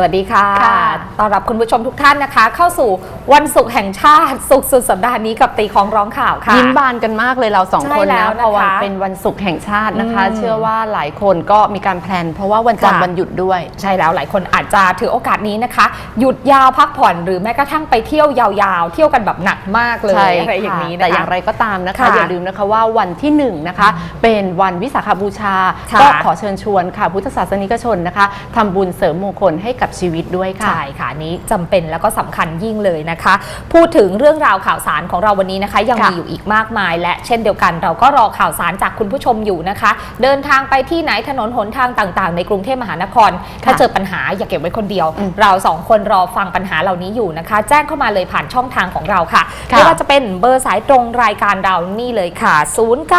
สวัสดีค่ะค่ะ ต้อนรับคุณผู้ชมทุกท่านนะคะ เข้าสู่วันศุกร์แห่งชาติศุกร์สุดสัปดาห์นี้กับตีของร้องข่าวค่ะ ยิ้มบานกันมากเลยเราสองใช่คนแล้นะวเพราะว่านะคะเป็นวันศุกร์แห่งชาตินะคะอืมเชื่อว่าหลายคนก็มีการแพลน เพราะว่าวันจันทร์ค่ะวันหยุดด้วย ใช่แล้วหลายคนอาจจะถือโอกาสนี้นะคะ หยุดยาวพักผ่อนหรือแม้กระทั่งไปเที่ยวยาวๆ เที่ยวกันแบบหนักมากเลยใช่อะไรอย่างนี้นี้นะคะแต่อย่างไรก็ตามนะคะค่ะอย่าลืมนะคะว่าวันที่หนึ่งนะคะ เป็นวันวิสาขบูชาค่ะก็ขอเชิญชวนค่ะ พุทธศาสนิกชนนะคะทำบุญเสริมมงคลให้กับชีวิตด้วยค่ะ ใช่ค่ะอันนี้จำเป็นแล้วก็สำคัญยิ่งเลยนะคะ พูดถึงเรื่องราวข่าวสารของเราวันนี้นะคะ ยังค่ะมีอยู่อีกมากมาย และเช่นเดียวกัน เราก็รอข่าวสารจากคุณผู้ชมอยู่นะคะ เดินทางไปที่ไหนถนนหนทางต่างๆ ในกรุงเทพมหานคร ถ้าเจอปัญหาอย่าเก็บไว้คนเดียวอืมเราสองคนรอฟังปัญหาเหล่านี้อยู่นะคะ แจ้งเข้ามาเลยผ่านช่องทางของเราค่ะค่ะไม่ว่าจะเป็นเบอร์สายตรงรายการเรานี่เลยค่ะ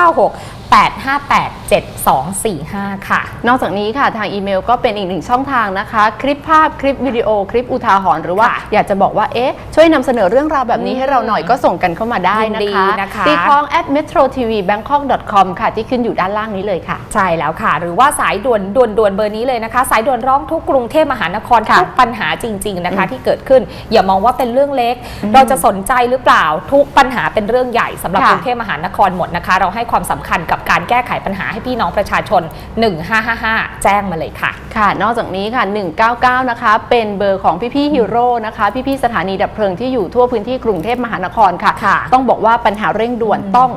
096 858 7245 ค่ะ นอกจากนี้ค่ะทางอีเมลก็เป็นอีกหนึ่งช่องทางนะคะ คลิปภาพคลิปวิดีโอคลิปอุทาหรณ์หรือว่าค่ะอยากจะบอกว่าเอ๊ะช่วยนำเสนอเรื่องราวแบบนี้ให้เราหน่อยก็ส่งกันเข้ามาได้ยินนะดีคะนะคะ ตีคล้อง at metro tv bangkok com ค่ะที่ขึ้นอยู่ด้านล่างนี้เลยค่ะ ใช่แล้วค่ะ หรือว่าสายด่วนด่วนด่วนเบอร์นี้เลยนะคะ สายด่วนร้องทุกข์กรุงเทพมหานครค่ะทุกปัญหาจริง ๆนะคะ ที่เกิดขึ้นอย่ามองว่าเป็นเรื่องเล็กอืมเราจะสนใจหรือเปล่าทุกปัญหาเป็นเรื่องใหญ่สำหรับค่ะ กรุงเทพมหานครหมดนะคะ เราให้ความสำคัญกับการแก้ไขปัญหาให้พี่น้องประชาชน 1555 แจ้งมาเลยค่ะ ค่ะ นอกจากนี้ค่ะ 199 นะคะ เป็นเบอร์ของพี่ๆฮีโร่นะคะ พี่ๆสถานีดับเพลิงที่อยู่ทั่วพื้นที่กรุงเทพมหานครค่ะค่ะต้องบอกว่าปัญหาเร่งด่วนต้อง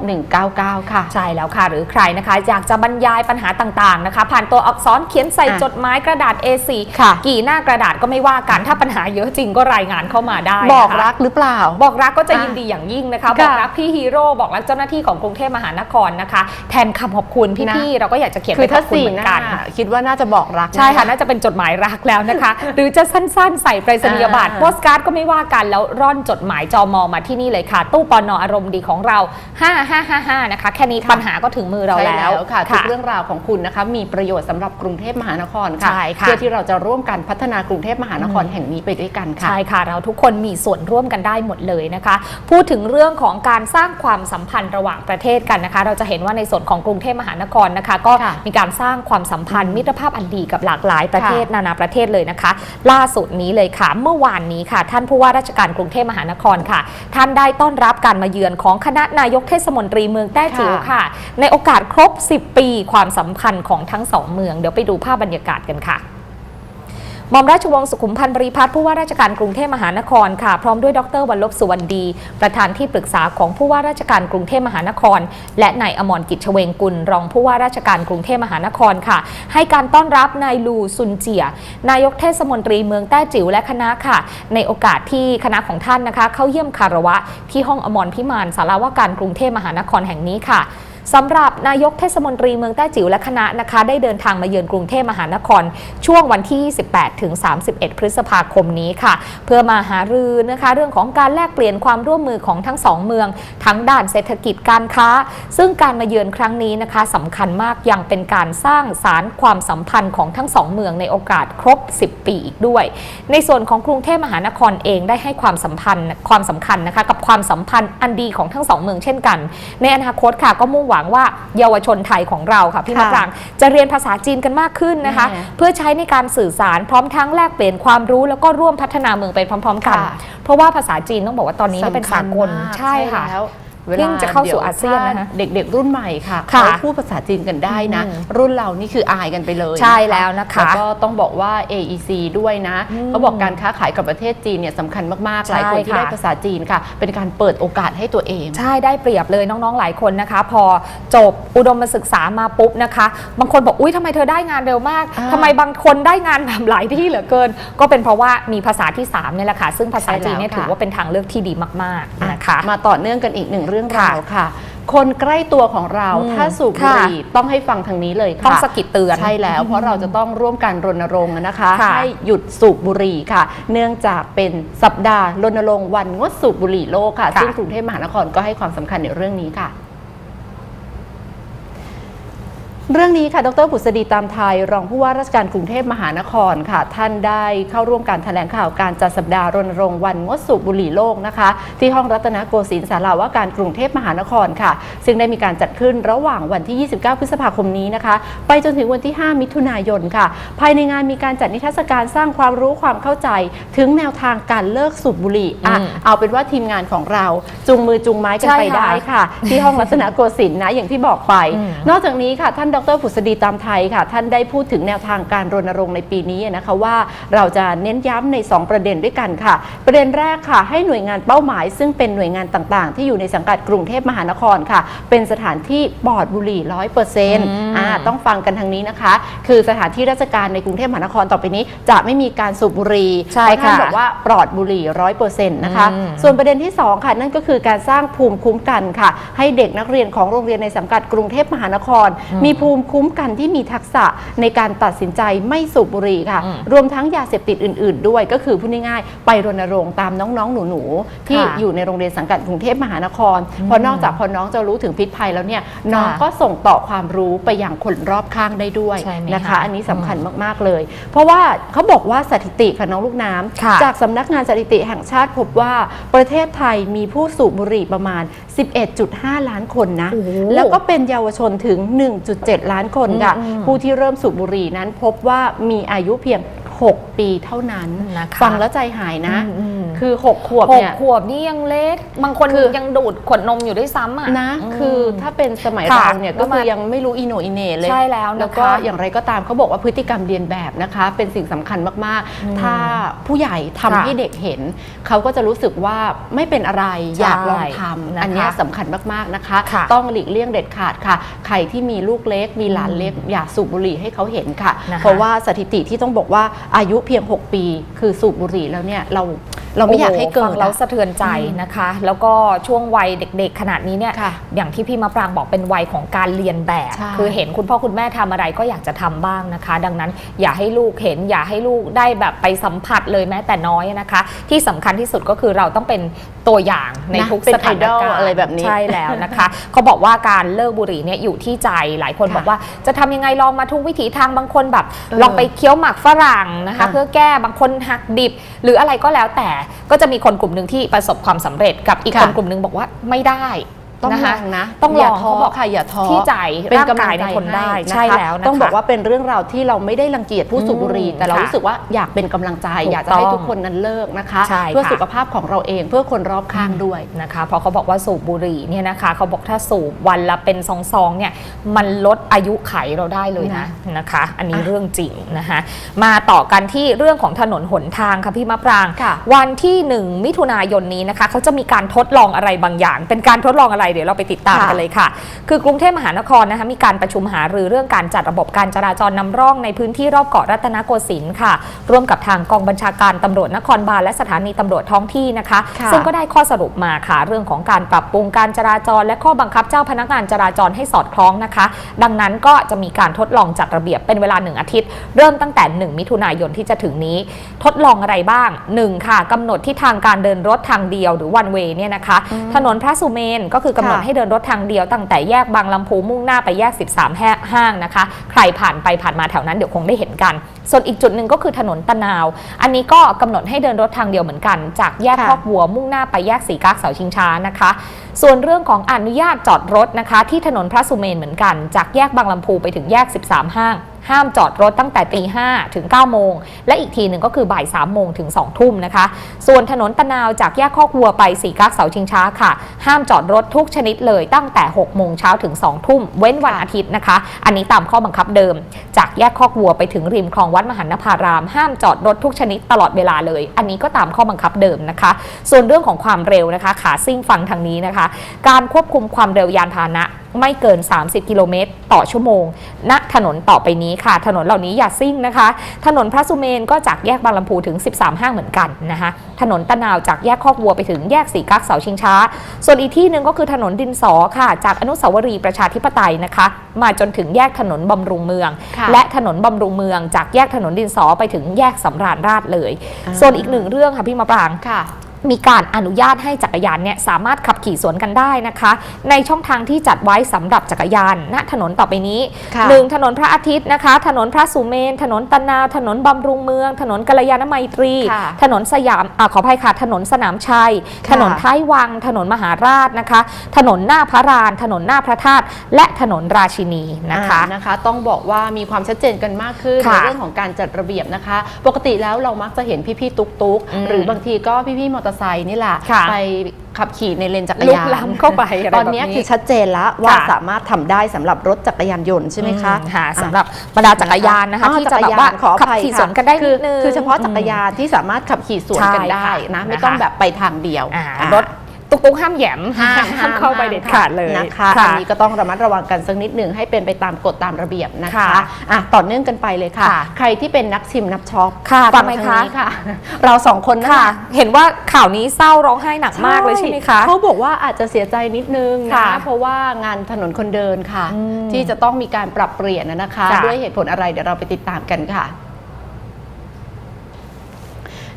199 ค่ะ ใช่แล้วค่ะ หรือใครนะคะ อยากจะบรรยายปัญหาต่างๆนะคะ ผ่านตัวอักษรเขียนใส่อะจดหมายกระดาษ A4 ค่ะกี่หน้ากระดาษก็ไม่ว่ากันถ้าปัญหาเยอะจริงก็รายงานเข้ามาได้ บอกนะคะรักหรือเปล่า บอกรักก็จะอะยินดีอย่างยิ่งนะคะค่ะบอกรักพี่ฮีโร่บอกรักเจ้าหน้าที่ของกรุงเทพมหานครนะคะแทนคำขอบคุณนะพี่ๆเราก็อยากจะเขียนคือไปขถ้าอบคุณสี่เหมือหนน้ากันคิดว่าน่าจะบอกรักใช่ค่ะน่าจะเป็นจดหมายรักแล้วนะคะ หรือจะสั้นๆ ใส่ไปรษณียบัตรอ่าโปสการ์ดก็ไม่ว่ากันแล้วร่อนจดหมายจอมอมาที่นี่เลยค่ะ ตู้ปอนออารมณ์ดีของเรา 5555 นะคะ แค่นี้ปัญหาก็ถึงมือเราใช่แล้วค่ะทุกเรื่องราวของคุณนะคะมีประโยชน์สำหรับกรุงเทพมหานครค่ะใช่ค่ะเพื่อที่เราจะร่วมกันพัฒนากรุงเทพมหานครแห่งนี้ไปด้วยกันค่ะใช่ค่ะ เราทุกคนมีส่วนร่วมกันได้หมดเลยนะคะ พูดถึงเรื่องของการสร้างความสัมพันธ์ระหว่างประเทศกันนะคะ เราจะเห็นว่าในส่วนของกรุงเทพมหานครนะคะ ก็ค่ะมีการสร้างความสัมพันธ์มิตรภาพอันดีกับหลากหลายประเทศนานาประเทศเลยนะคะ ล่าสุดนี้เลยค่ะ เมื่อวานนี้ค่ะ ท่านผู้ว่าราชการกรุงเทพมหานครค่ะ ท่านได้ต้อนรับการมาเยือนของคณะนายกเทศมนตรีเมืองแต้จิ๋วค่ะ ในโอกาสครบ 10 ปีความสัมพันธ์ของทั้งสองเมือง เดี๋ยวไปดูภาพบรรยากาศกันค่ะห ม่อมราชวงศ์สุขุมพันธ์บริพัตรผู้ว่าราชการกรุงเทพมหานครค่ะ พร้อมด้วยดรวันลบสุวรรณดี ประธานที่ปรึกษาของผู้ว่าราชการกรุงเทพมหานคร และนายอมรกิจเฉวงกุล รองผู้ว่าราชการกรุงเทพมหานครค่ะ ให้การต้อนรับนายลูซุนเจีย นายกเทศมนตรีเมืองแต้จิ๋วและคณะค่ะ ในโอกาสที่คณะของท่านนะคะ เข้าเยี่ยมคารวะที่ห้องอมรพิมานสาราว่าการกรุงเทพมหานครแห่งนี้ค่ะ สำหรับนายกเทศมนตรีเมืองแต้จิ๋วและคณะนะคะ ได้เดินทางมาเยือนกรุงเทพมหานคร ช่วงวันที่28ถึง 31 พฤษภาคมนี้ค่ะ เพื่อมาหารือนะคะ เรื่องของการแลกเปลี่ยนความร่วมมือของทั้งสองเมือง ทั้งด้านเศรษฐกิจการค้า ซึ่งการมาเยือนครั้งนี้นะคะสำคัญมากยังเป็นการสร้างสารความสัมพันธ์ของทั้งสองเมืองในโอกาสครบ 10 ปีอีกด้วย ในส่วนของกรุงเทพมหานครเองได้ให้ความสัมพันธ์ความสำคัญนะคะกับความสัมพันธ์อันดีของทั้งสองเมืองเช่นกัน ในอนาคตค่ะก็มุ่งหวังว่าเยาวชนไทยของเราค่ะพี่มะค่ะปรางจะเรียนภาษาจีนกันมากขึ้นนะคะแน่เพื่อใช้ในการสื่อสารพร้อมทั้งแลกเปลี่ยนความรู้แล้วก็ร่วมพัฒนาเมืองไปพร้อม ๆ กันค่ะเพราะว่าภาษาจีนต้องบอกว่าตอนนี้เป็นสากลสำคัญมกใช่ค่ะแล้ว เพิ่งจะเข้าสู่อาเซียนนะคะเด็กๆ รุ่นใหม่ค่ะค่ะเขาพูดภาษาจีนกันได้นะอืมรุ่นเรานี่คืออายกันไปเลยใช่แล้วนะคะแล้วก็ต้องบอกว่า AEC ด้วยนะอืมเขาบอกการค้าขายกับประเทศจีนเนี่ยสำคัญมากๆใช่หลายคนที่ค่ะได้ภาษาจีนค่ะ เป็นการเปิดโอกาสให้ตัวเอง ใช่ได้เปรียบเลยน้องๆหลายคนนะคะ พอจบอุดมศึกษามาปุ๊บนะคะ บางคนบอกอุ้ยทำไมเธอได้งานเร็วมากอ่าทำไมบางคนได้งานแบบหลายที่เหลือเกิน ก็เป็นเพราะว่ามีภาษาที่3เนี่ยแหละค่ะซึ่งภาษาจีนเนี่ยใช่แล้วค่ะถือว่าเป็นทางเลือกที่ดีมากๆนะคะมาต่อเนื่องกันอีกหนึ่งเรื่องค่ะราวค่ะ คนใกล้ตัวของเราอืมถ้าสูบบุค่ะหรี่ต้องให้ฟังทางนี้เลยค่ะต้องสะกิดเตือนใช่แล้ว เพราะเราจะต้องร่วมกันรณรงค์นะคะค่ะให้หยุดสูบบุหรี่ค่ะ เนื่องจากเป็นสัปดาห์รณรงค์วันงดสูบบุหรี่โลกค่ะค่ะซึ่งกรุงเทพมหานครก็ให้ความสำคัญในเรื่องนี้ค่ะ เรื่องนี้ค่ะ ดรผุษดีตามไทย รองผู้ว่าราชการกรุงเทพมหานครค่ะ ท่านได้เข้าร่วมการแถลงข่าวการจัดสัปดาห์รณรงค์วันงดสูบบุหรี่โลกนะคะ ที่ห้องรัตนโกสินทร์ศาลาว่าการกรุงเทพมหานครค่ะ ซึ่งได้มีการจัดขึ้นระหว่างวันที่ 29 พฤษภาคมนี้นะคะ ไปจนถึงวันที่ 5 มิถุนายนค่ะ ภายในงานมีการจัดนิทรรศการสร้างความรู้ความเข้าใจ ถึงแนวทางการเลิกสูบบุหรี่อะอืมเอาเป็นว่าทีมงานของเราจุงมือจุงไม้กันใช่ไปค่ะได้ค่ะ ที่ห้องรัตนโกสินทร์นะอย่างที่บอกไปอืมนอกจากนี้ค่ะท่านดรผุษดีตามไทยค่ะ ท่านได้พูดถึงแนวทางการรณรงค์ในปีนี้นะคะว่าเราจะเน้นย้ำใน 2 ประเด็นด้วยกันค่ะ ประเด็นแรกค่ะ ให้หน่วยงานเป้าหมาย ซึ่งเป็นหน่วยงานต่างๆ ที่อยู่ในสังกัดกรุงเทพมหานครค่ะ เป็นสถานที่ปลอดบุหรี่ร้อยเปอร์เซ็นต์มอ่าต้องฟังกันทางนี้นะคะ คือสถานที่ราชการในกรุงเทพมหานครต่อไปนี้ จะไม่มีการสูบบุหรี่ใช่เพราะท่านค่ะบอกว่าปลอดบุหรี่ร้อยเปอร์เซ็นต์นะคะอืมส่วนประเด็นที่ 2 ค่ะนั่นก็คือการสร้างภูมิคุ้มกันค่ะ ให้เด็กนักเรียนของโรงเรียนในสังกัดกรุงเทพมหานครมีภูมิคุ้มกันที่มีทักษะในการตัดสินใจไม่สูบบุหรี่ค่ะอืมรวมทั้งยาเสพติดอื่น ๆ ด้วยก็คือพูดง่ายๆไปรณรงค์ตามน้องๆ หนูๆ ที่ค่ะอยู่ในโรงเรียนสังกัดกรุงเทพมหานครเพราะนอกจากพอน้องจะรู้ถึงพิษภัยแล้วเนี่ยน้องค่ะก็ส่งต่อความรู้ไปยังคนรอบข้างได้ด้วยใช่ไหมนะคะคะ อันนี้สำคัญมากๆเลย เพราะว่าเขาบอกว่าสถิติค่ะน้องลูกน้ำค่ะจากสำนักงานสถิติแห่งชาติพบว่าประเทศไทยมีผู้สูบบุหรี่ประมาณ11.5 ล้านคนนะ โอ้โหแล้วก็เป็นเยาวชนถึง 1.7 ล้านคนค่ะ อืมผู้ที่เริ่มสูบบุหรี่นั้นพบว่ามีอายุเพียง 6 ปีเท่านั้นนะคะฟังแล้วใจหายนะอืมอืมคือ 6 ขวบหกเนี่ยขวบนี่ยังเล็ก บางคนคือยังดูดขวดนมอยู่ด้วยซ้ำอะนะมคือถ้าเป็นสมัยค่ะเราเนี่ยก็แล้วคืมาอยังไม่รู้อีโหนอีเหน่เลยใช่แล้วนะคะแล้วก็อย่างไรก็ตามเขาบอกว่าพฤติกรรมเรียนแบบนะคะ เป็นสิ่งสำคัญมากอืมๆถ้าผู้ใหญ่ทำค่ะให้เด็กเห็น เขาก็จะรู้สึกว่าไม่เป็นอะไรใช่อยากลองทนะคะำอันเนี้ยสำคัญมากๆนะคะค่ะต้องหลีกเลี่ยงเด็ดขาดค่ะ ใครที่มีลูกเล็กมีหลานเล็กอย่าสูบบุหรี่ให้เขาเห็นค่ะนะคะเพราะว่าสถิติที่ต้องบอกว่าอายุเพียง 6 ปี คือสูบบุหรี่แล้วเนี่ยเราเราไม่อยากให้เกิฟัดงแล้วอะสะเทือนใจนะคะ แล้วก็ช่วงวัยเด็กๆ ขนาดนี้เนี่ยค่ะอย่างที่พี่มะปรางบอกเป็นวัยของการเรียนแบบใช่คือเห็นคุณพ่อคุณแม่ทำอะไรก็อยากจะทำบ้างนะคะ ดังนั้นอย่าให้ลูกเห็น อย่าให้ลูกได้แบบไปสัมผัสเลยแม้แต่น้อยนะคะ ที่สำคัญที่สุดก็คือเราต้องเป็นตัวอย่างในนะทุกเป็นสถานการ idol ณ์อะไรแบบนี้ใช่แล้วนะคะเขาบอกว่าการเลิกบุหรี่เนี่ยอยู่ที่ใจหลายคนค่ะบอกว่าจะทำยังไงลองมาทุกวิถีทางบางคนแบบเออลองไปเคี้ยวหมากฝรั่งนะคะค่ะเพื่อแก้บางคนหักดิบ หรืออะไรก็แล้วแต่ก็จะมีคนกลุ่มหนึ่งที่ประสบความสำเร็จกับอีกค่ะคนกลุ่มหนึ่งบอกว่าไม่ได้ ต้องนะลคะองนะต้องลอย่าองท้อเขาบอกค่ะอย่าท้อที่ใจเป็นร่างกำลักายงในใจคนได้ให้ใช่นะคะแล้วนะคะต้องบอกว่าเป็นเรื่องราวที่เราไม่ได้รังเกียจผู้สูบบุหรี่อืมแต่เราค่ะรู้สึกว่าอยากเป็นกำลังใจถูกอยากจะให้ต้องทุกคนนั้นเลิกนะคะใช่เพื่อค่ะสุขภาพของเราเองเพื่อคนรอบข้างด้วยนะคะเพราะเขาบอกว่าสูบบุหรี่เนี่ยนะคะเขาบอกถ้าสูบวันละเป็นซองๆเนี่ยมันลดอายุไขเราได้เลยนะนะคะ อันนี้อะเรื่องจริงนะคะมาต่อกันที่เรื่องของถนนหนทางค่ะพี่มะปรางค่ะวันที่ 1 มิถุนายนนี้นะคะเขาจะมีการทดลองอะไรบางอย่าง เป็นการทดลองอะไรเดี๋ยวเราไปติดตามค่ะกันเลยค่ะ คือกรุงเทพมหานครนะคะมีการประชุมหารือเรื่องการจัดระบบการจราจรนำร่องในพื้นที่รอบเกาะรัตนโกสินทร์ค่ะ ร่วมกับทางกองบัญชาการตำรวจนครบาลและสถานีตำรวจท้องที่นะคะค่ะซึ่งก็ได้ข้อสรุปมาค่ะ เรื่องของการปรับปรุงการจราจร และข้อบังคับเจ้าพนักงานจราจรให้สอดคล้องนะคะ ดังนั้นก็จะมีการทดลองจัดระเบียบเป็นเวลา 1 อาทิตย์ เริ่มตั้งแต่ 1 มิถุนายนที่จะถึงนี้ ทดลองอะไรบ้าง 1 ค่ะกำหนดที่ทางการเดินรถทางเดียวหรือวันเวย์เนี่ยนะคะ ถนนพระสุเมนก็คือกำหนดค่ะให้เดินรถทางเดียวตั้งแต่แยกบางลำพูมุ่งหน้าไปแยก 13แห่ห้างนะคะ ใครผ่านไปผ่านมาแถวนั้นเดี๋ยวคงได้เห็นกัน ส่วนอีกจุดหนึ่งก็คือถนนตะนาว อันนี้ก็กำหนดให้เดินรถทางเดียวเหมือนกัน จากแยกค่ะคอกวัวมุ่งหน้าไปแยกสีกากเสาชิงช้านะคะ ส่วนเรื่องของอนุญาตจอดรถนะคะ ที่ถนนพระสุเมนเหมือนกัน จากแยกบางลำพูไปถึงแยก 13 ห้าง ห้ามจอดรถตั้งแต่ตีห้าถึง 9 โมง และอีกทีหนึ่งก็คือบ่าย3โมงถึง 2 ทุ่มนะคะ ส่วนถนนตะนาวจากแยกคอกวัวไปสีกักเสาชิงช้าค่ะ ห้ามจอดรถทุกชนิดเลยตั้งแต่ 6 โมงเช้าถึง 2 ทุ่ม เว้นวันอาทิตย์นะคะ อันนี้ตามข้อบังคับเดิม จากแยกคอกวัวไปถึงริมคลองวัดมหันนภาราม ห้ามจอดรถทุกชนิดตลอดเวลาเลย อันนี้ก็ตามข้อบังคับเดิมนะคะ ส่วนเรื่องของความเร็วนะคะ ขาซิ่งฟังทางนี้นะคะการควบคุมความเร็วยานพาหนะไม่เกิน 30 กิโลเมตร ต่อชั่วโมง ณ ถนนต่อไปนี้ค่ะ ถนนเหล่านี้อย่าซิ่งนะคะ ถนนพระสุเมนก็จากแยกบางลำพูถึง 13 ห้างเหมือนกันนะคะ ถนนตะนาวจากแยกคอกวัวไปถึงแยกสีกักเสาชิงช้า ส่วนอีกที่หนึ่งก็คือถนนดินสอค่ะ จากอนุสาวรีย์ประชาธิปไตยนะคะ มาจนถึงแยกถนนบำรุงเมืองค่ะและถนนบำรุงเมือง จากแยกถนนดินสอไปถึงแยกสำราญราชเลยอ่าส่วนอีกหนึ่งเรื่องค่ะพี่มะปรางค่ะ มีการอนุญาตให้จักรยานเนี่ยสามารถขับขี่สวนกันได้นะคะ ในช่องทางที่จัดไว้สำหรับจักรยานณถนนต่อไปนี้ค่ะหนึ่งถนนพระอาทิตย์นะคะ ถนนพระสุเมน ถนนตะนาวถนนบำรุงเมือง ถนนกัลยาณไมตรีค่ะถนนสยามอาขออภัยค่ะถนนสนามชัยค่ะถนนท้ายวัง ถนนมหาราชนะคะ ถนนหน้าพระราน ถนนหน้าพระธาตุและถนนราชินีนะคะอ่านะคะ ต้องบอกว่ามีความชัดเจนกันมากขึ้นในค่ะเรื่องของการจัดระเบียบนะคะ ปกติแล้วเรามักจะเห็นพี่ๆตุ๊กอืมๆหรือบางทีก็พี่ๆมอเตอร์ไซค์นี่แหละค่ะไปขับขี่ในเลนจักรลุยากนล้ำเข้าไปอะไรตอนแบบนี้นี้คือชัดเจนแล้วว่าค่ะสามารถทำได้สำหรับรถจักรยานยนต์ใช่ไหมคะอืค่ะอะสำหรับบรรดาจักรยานนะคะอ๋อที่จะแบบจักรยนว่าขออขับภัยขี่ค่ะสวนกันได้คืนิอดนึงคือเฉพาะจักรยานที่สามารถขับขี่สวนกันใช่ได้ค่ะนะไม่นะคะต้องแบบไปทางเดียวอ่าอะรถ ตุกตุกห้ามแหยมห้ามห้ามเข้าไปเด็ดขาดเลยนะคะอันนี้ก็ต้องระมัดระวังกันสักนิดหนึ่งให้เป็นไปตามกฎตามระเบียบนะคะค่ะอะต่อเนื่องกันไปเลยค่ะค่ะ ใครที่เป็นนักชิมนักช็อปค่ะฟังทำไมทางคะนี้ค่ะ เราสองคนนค่ะเห็นว่าข่าวนี้เศร้าร้องไห้หนักมากเลยใช่ไหมคะเขาบอกว่าอาจจะเสียใจนิดนึงนะค่ะเพราะว่างานถนนคนเดินค่ะอืมที่จะต้องมีการปรับเปลี่ยนนะนะคะค่ะด้วยเหตุผลอะไรเดี๋ยวเราไปติดตามกันค่ะ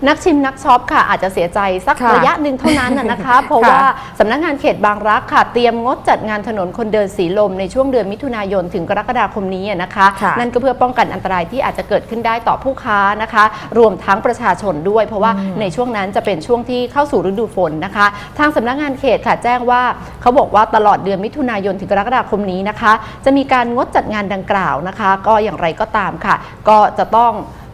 นักชิมนักช็อปค่ะอาจจะเสียใจสักค่ะระยะหนึ่งเท่านั้นนะนะคะ เพราะค่ะว่าสำนักงานเขตบางรักค่ะ เตรียมงดจัดงานถนนคนเดินสีลมในช่วงเดือนมิถุนายนถึงกรกฎาคมนี้นะคะ ค่ะนั่นก็เพื่อป้องกันอันตรายที่อาจจะเกิดขึ้นได้ต่อผู้ค้านะคะ รวมทั้งประชาชนด้วย เพราะว่าอืมในช่วงนั้นจะเป็นช่วงที่เข้าสู่ฤดูฝนนะคะ ทางสำนักงานเขตค่ะแจ้งว่าเขาบอกว่าตลอดเดือนมิถุนายนถึงกรกฎาคมนี้นะคะ จะมีการงดจัดงานดังกล่าวนะคะ ก็อย่างไรก็ตามค่ะ ก็จะต้องเอ่อค่ะ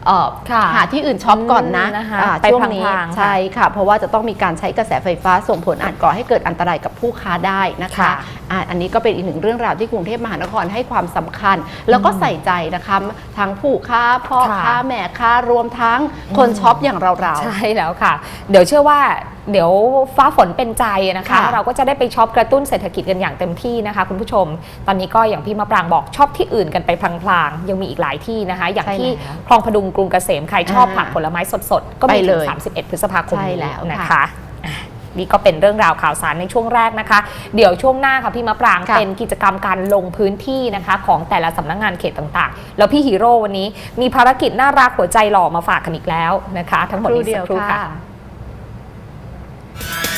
หาที่อื่นช็อปก่อนนะอืมนะคะอ่าไปช่วงนี้พลางๆค่ะใช่ค่ะ เพราะว่าจะต้องมีการใช้กระแสไฟฟ้าส่งผลอาจก่อให้เกิดอันตรายกับผู้ค้าได้นะคะค่ะอ่าอันนี้ก็เป็นอีกหนึ่งเรื่องราวที่กรุงเทพมหานครให้ความสำคัญ แล้วก็ใส่ใจนะคะทั้งผู้ค้าพ่อค่ะค้าแม่ค้ารวมทั้งคนช็อปอย่างเราๆใช่แล้วค่ะ เดี๋ยวเชื่อว่าเดี๋ยวฟ้าฝนเป็นใจนะคะ ค่ะเราก็จะได้ไปช็อปกระตุ้นเศรษฐกิจกันอย่างเต็มที่นะคะ คุณผู้ชม ตอนนี้ก็อย่างพี่มะปรางบอกช็อปที่อื่นกันไปพลางๆ ยังมีอีกหลายที่นะคะ อย่างใช่ที่แล้วคลองพดุงกรุงเกษมใครชอบอ่าผักผลไม้สดๆ ก็มีไปถึเลงย31 พฤษภาคมใช่นี้แล้วนะค่ะคะอะนี่ก็เป็นเรื่องราวข่าวสารในช่วงแรกนะคะ เดี๋ยวช่วงหน้าค่ะพี่มะปรางค่ะ เป็นกิจกรรมการลงพื้นที่นะคะ ของแต่ละสำนักงานเขตต่างๆ แล้วพี่ฮีโร่วันนี้มีภารกิจน่ารักหัวใจหล่อมาฝากกันอีกแล้วนะคะ ทั้งหมดนี้สักครู่ค่ะ Yeah.